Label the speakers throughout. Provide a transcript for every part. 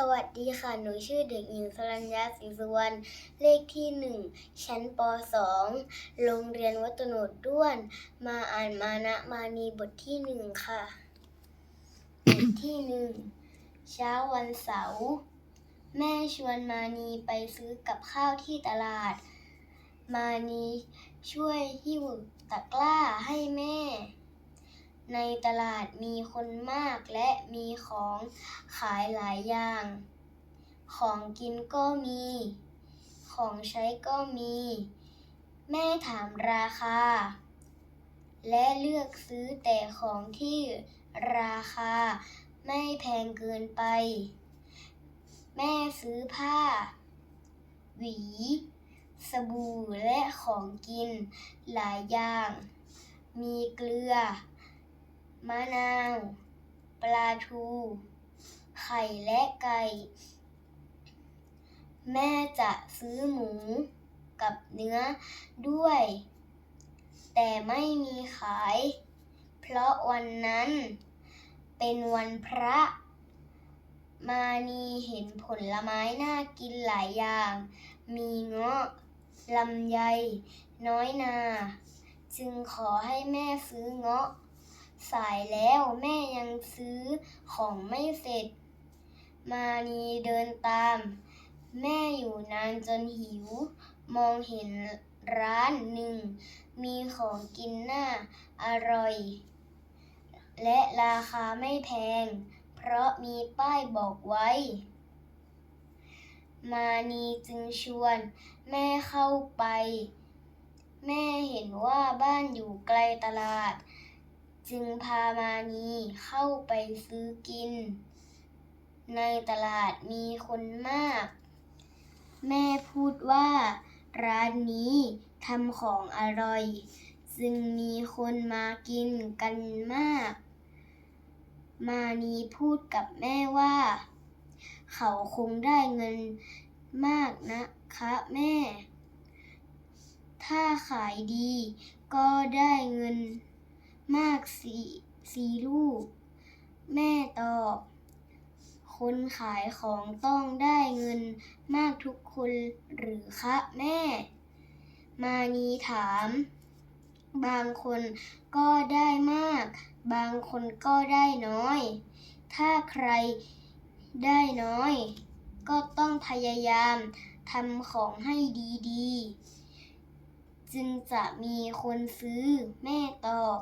Speaker 1: สวัสดีค่ะ หนูชื่อเด็กหญิงสรัญญาศรีสุวรรณ เลขที่หนึ่ง ชั้นป .2 โรงเรียนวัตโนดด้วน มาอ่านมานะมานีบทที่หนึ่งค่ะ บทที่หนึ่ง เช้าวันเสาร์ แม่ชวนมานีไปซื้อกับข้าวที่ตลาด มานีช่วยหิ้วตะกร้าให้แม่ ในตลาดมีคนมากและมีของขายหลายอย่าง ของกินก็มี ของใช้ก็มี แม่ถามราคา และเลือกซื้อแต่ของที่ราคาไม่แพงเกินไป แม่ซื้อผ้า หวี สบู่และของกินหลายอย่าง มีเกลือ มะนาว ปลาทู ไข่และไก่ แม่จะซื้อหมูกับเนื้อด้วย แต่ไม่มีขาย เพราะวันนั้นเป็นวันพระ มานีเห็นผลไม้น่ากินหลายอย่าง มีเงาะลำไย น้อยนา จึงขอให้แม่ซื้อเงาะ สายแล้วแม่ยังซื้อของไม่เสร็จ มานีเดินตาม แม่อยู่นานจนหิว มองเห็นร้านหนึ่ง มีของกินน่าอร่อย และราคาไม่แพง เพราะมีป้ายบอกไว้ มานีจึงชวนแม่เข้าไป แม่เห็นว่าบ้านอยู่ไกลตลาด จึงพามานีเข้าไปซื้อกิน ในตลาดมีคนมาก แม่พูดว่าร้านนี้ทำของอร่อย จึงมีคนมากินกันมาก มานีพูดกับแม่ว่า เขาคงได้เงินมากนะคะแม่ ถ้าขายดีก็ได้เงิน มากสีสีลูก แม่ตอบคนขายของต้องได้เงินมากทุกคนหรือคะแม่ มานีถาม บางคนก็ได้มาก บางคนก็ได้น้อย ถ้าใครได้น้อย ก็ต้องพยายามทำของให้ดีๆ จึงจะมีคนซื้อแม่ตอบ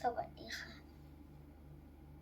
Speaker 1: 特别厉害